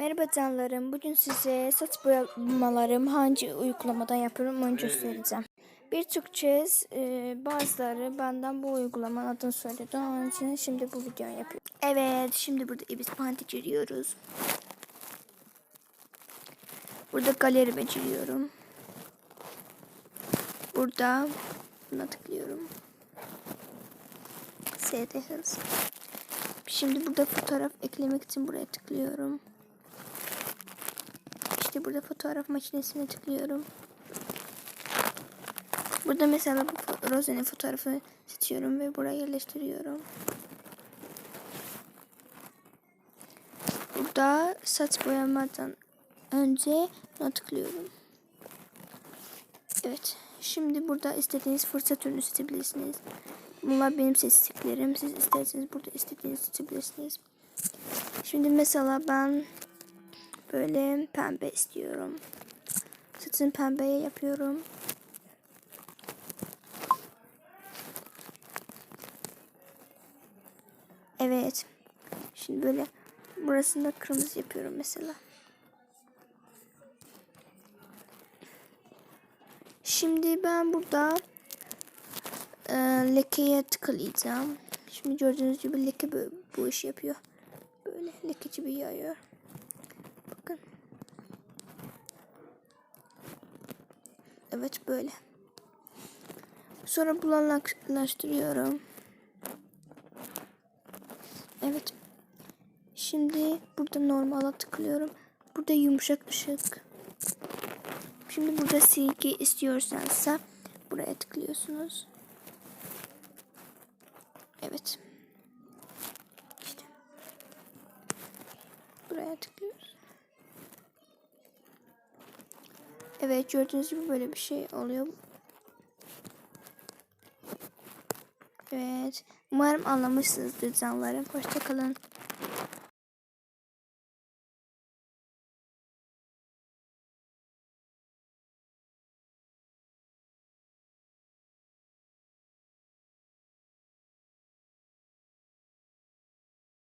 Merhaba canlarım. Bugün size saç boyamalarım hangi uygulamadan yapıyorum onu göstereceğim. Birçok kez e, bazıları benden bu uygulamanın adını söyledi. Onun için şimdi bu videoyu yapıyorum. Evet şimdi burada ibis panti giriyoruz. Burada galeri beceriyorum. Burada buna tıklıyorum. SD hız. Şimdi burada fotoğraf eklemek için buraya tıklıyorum. İşte burada fotoğraf makinesine tıklıyorum. Burada mesela bu Rose'nin fotoğrafı seçiyorum ve buraya yerleştiriyorum. Burada saç boyamadan önce buna tıklıyorum. Evet. Şimdi burada istediğiniz fırsat türünü seçebilirsiniz. Bunlar benim seçtiklerim. Siz isterseniz burada istediğinizi seçebilirsiniz. Şimdi mesela ben böyle pembe istiyorum. Saçını pembeye yapıyorum. Evet. Şimdi böyle burasında kırmızı yapıyorum mesela. Şimdi ben burada e, lekeye tıklayacağım. Şimdi gördüğünüz gibi leke böyle, bu işi yapıyor. Böyle lekeci bir yayıyor. Bakın. Evet böyle. Sonra bulanıklaştırıyorum. Evet. Şimdi burada normala tıklıyorum. Burada yumuşak ışık. Şimdi burada silgi istiyorsanız buraya tıklıyorsunuz. Evet. İşte. Buraya tıklıyoruz. Evet gördüğünüz gibi böyle bir şey oluyor. Evet. Umarım anlamışsınızdır canlarım. Hoşçakalın.